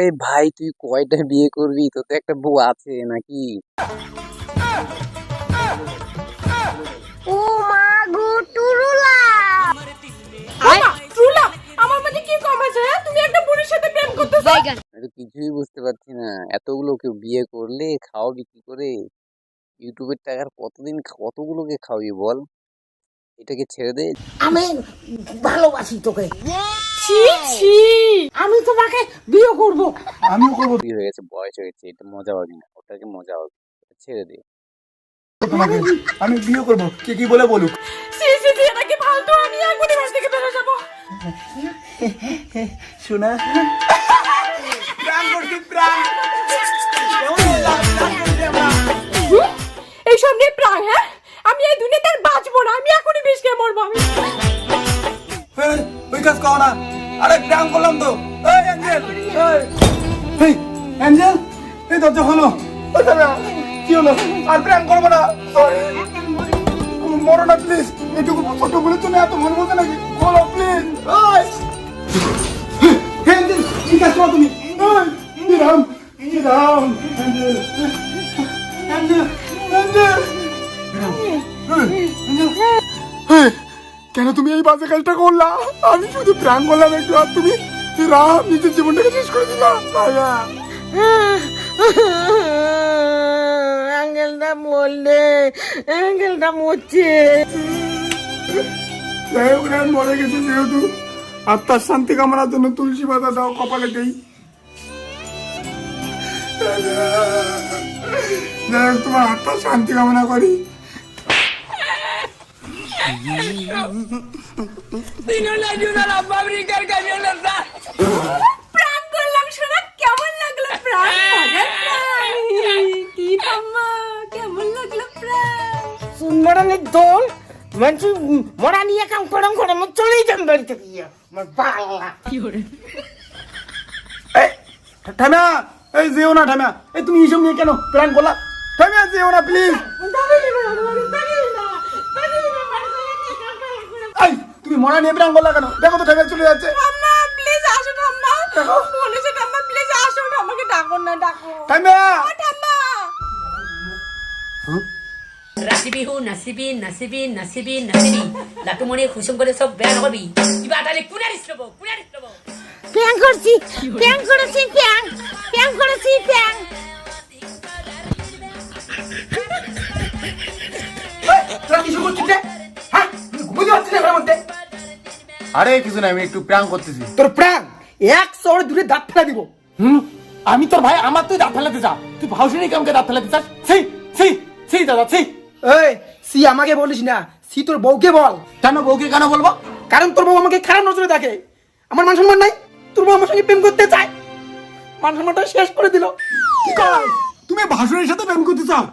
আরে ভাই তুই কয়টা বিয়ে করবি? তোর তো একটা বউ আছে নাকি? ও মা গো টুরুলা! ট্রুলা আমার মধ্যে কি কম আছে হ্যাঁ? তুমি একটা বুড়ির সাথে প্রেম করতেছো? আমি কিছুই বুঝতে পারছি না। এতগুলো কেউ বিয়ে করলে খাওয়াবি কি করে? ইউটিউবের টাকার কতদিন কতগুলোকে খাওয়াবি বল? এটাকে ছেড়ে দে। আমি ভালোবাসি তোকে। ছি ছি। আমি তোমাকে বিয়ে করব। আমিও করব। বিয়ে হয়ে গেছে বয়স হয়ে গেছে এটা মজা পাবি না ওটাকে মজা ওটা ছেড়ে দে। তোমাকে আমি বিয়ে করব কে কি বলে বলুক। ছি ছি ছি এটা ফালতু আমি এখনই থেকে বেরো যাব? শোনা? প্রাণ করছি প্রাণ। এইসব নিয়ে প্রাণ হ্যাঁ? আমি এই দুনিয়াতে আর বাঁচবো না আমি এখনই মরবো আমি? ওই কাজ করো না। আরে প্রাণ করলাম তো। এই অ্যাঞ্জেল এই, অ্যাঞ্জেল এই দরজা হলো কি হলো? আর প্রাণ করব না। সরি মরো না প্লিজ এটুকু ছোট বলে তুমি এত মন বলতে নাকি? বলো প্লিজ অ্যাঞ্জেল কি কাজ করো তুমি? Ram Ram angel. Angel angel. কেন তুমি এই বাজে কাজটা করলা? আমি শুধু প্রাণ করলাম একটু আর তুমি রাম নিজের জীবনটাকে শেষ করে দিলা। আয়া। অ্যাঙ্গেলটা মরলে অ্যাঙ্গেলটা মরছে। যাই হোক রাম মরে গেছে যেহেতু। আত্মার শান্তি কামনার জন্য তুলসী পাতা দাও কপালে দেই। যাই হোক তোমার আত্মার শান্তি কামনা করি। প্রাণ করলাম শোনা কেমন লাগল প্রাণ প্রাণ কি ঠাম্মা কেমন লাগল প্রাণ মরণের দোল মানুষ মরা নিয়ে কাম করম করে আমার চলেই যান বাড়ি থেকে গিয়ে আমার বাংলা এই ঠামা এই যেও না ঠামা এই তুমি এইসব নিয়ে কেন প্ল্যান করলা ঠামা যেও না প্লিজ এই তুমি মরা নিয়ে প্ল্যান করলা কেন? দেখো তো ঠামা চলে যাচ্ছে। ঠাম্মা প্লিজ আসো ঠাম্মা। দেখো। বলেছে ঠাম্মা প্লিজ আসো আমাকে ডাকো না ডাকো। ঠামা ঠাম্মা! ৰাতি বিহু নাচিবি নাচিবি নাচিবি নাচিবি লাটুমণি চব বেয়া নকবি কিবা এটা কোনে দিছ ল'ব কোনে দিছ ল'ব প্যাং করছি প্যাং করেছি প্যাং। প্যাং করেছি। আরে কিছু না আমি একটু প্র্যাঙ্ক করতেছি। তোর প্রাণ? এক শহরে দূরে দাঁত ফেলা দিব। হুম? আমি তোর ভাই আমার তুই দাঁত ফেলাতে যা। তুই ভাউসিনি কামকে দাঁত ফেলাতে চাস? সেই সেই সেই দাদা সেই এই সি আমাকে বলিস না। সি তোর বউকে বল। কেন বউকে কেন বলব? কারণ তোর বউ আমাকে খারাপ নজরে দেখে। আমার মান সম্মান নাই। তোর বউ আমার সঙ্গে প্রেম করতে চায়। মান সম্মানটা শেষ করে দিল। কি কর? তুমি ভাসুরের সাথে প্রেম করতে চাও?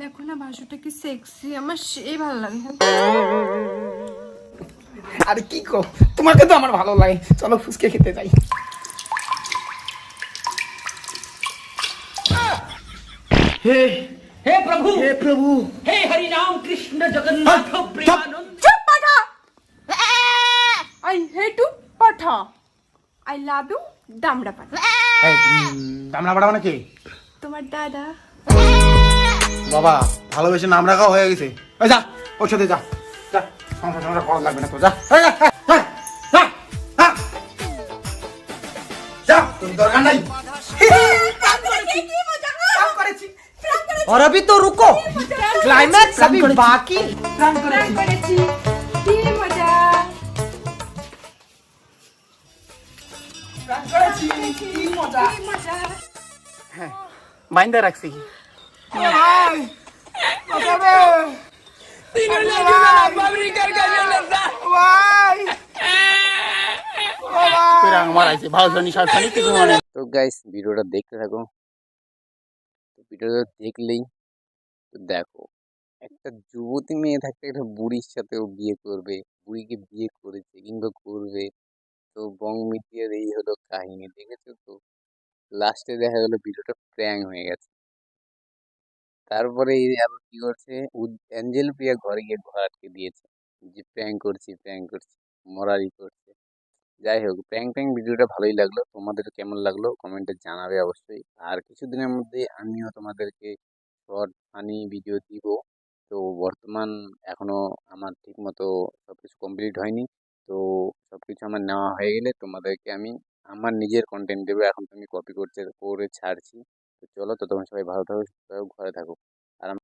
দেখো না বাসুটা কি সেক্সি আমার সেই ভালো লাগে। আরে কি কো? তোমাকে তো আমার ভালো লাগে। চলো ফুচকে খেতে যাই। হে হে প্ৰভু হে প্রভু! হে হৰি ৰাম কৃষ্ণ জগন্নাথ প্ৰেমানন্দ চুপ পাঠা! আই হেট ইউ পাঠা! আই লাভ ইউ দামড়া পাঠা। দামনা বাড়া মানে কে? তোমার দাদা। বাবা ভালোবেসে নাম রাখা হয়ে গেছে। এই যা ওর সাথে যা যা। সংসার সংসার করা লাগবে না তো যা এই যা, যা, যা, যা, যা। যা তোর দরকার নাই और अभी तो रुको क्लाइमैक्स अभी बाकी প্রাণ করেছি রাখছি মারাইছে ভাউসনি শাসনি কিছু মানে তো গাইস ভিডিওটা দেখতে থাকো তো ভিডিওটা দেখলেই তো দেখো একটা যুবতী মেয়ে থাকতে একটা বুড়ির সাথেও বিয়ে করবে বুড়িকে বিয়ে করেছে কিংবা করবে তো বং মিডিয়ার এই হলো কাহিনী দেখেছ তো লাস্টে দেখা গেলো ভিডিওটা প্র্যাং হয়ে গেছে তারপরে আবার কি করছে? অ্যাঞ্জেল প্রিয়া ঘরে গিয়ে ঘর আটকে দিয়েছে। যে প্র্যাং করছি প্র্যাং করছি, মরারি করছে। যাই হোক প্র্যাঙ্ক প্র্যাঙ্ক ভিডিওটা ভালোই লাগল। তোমাদের কেমন লাগল কমেন্টে জানাবে অবশ্যই। আর কিছুদিনের মধ্যে আমিও তোমাদেরকে শর্ট ফানি ভিডিও দিব। তো বর্তমান এখনও আমার ঠিক মতো সব কিছু কমপ্লিট হয়নি। তো সব কিছু আমার নেওয়া হয়ে গেলে তোমাদেরকে আমি আমার নিজের কন্টেন্ট দেবো। এখন তুমি কপি করতে করে ছাড়ছি। তো চলো ততক্ষণ সবাই ভালো থাকো ঘরে থাকো।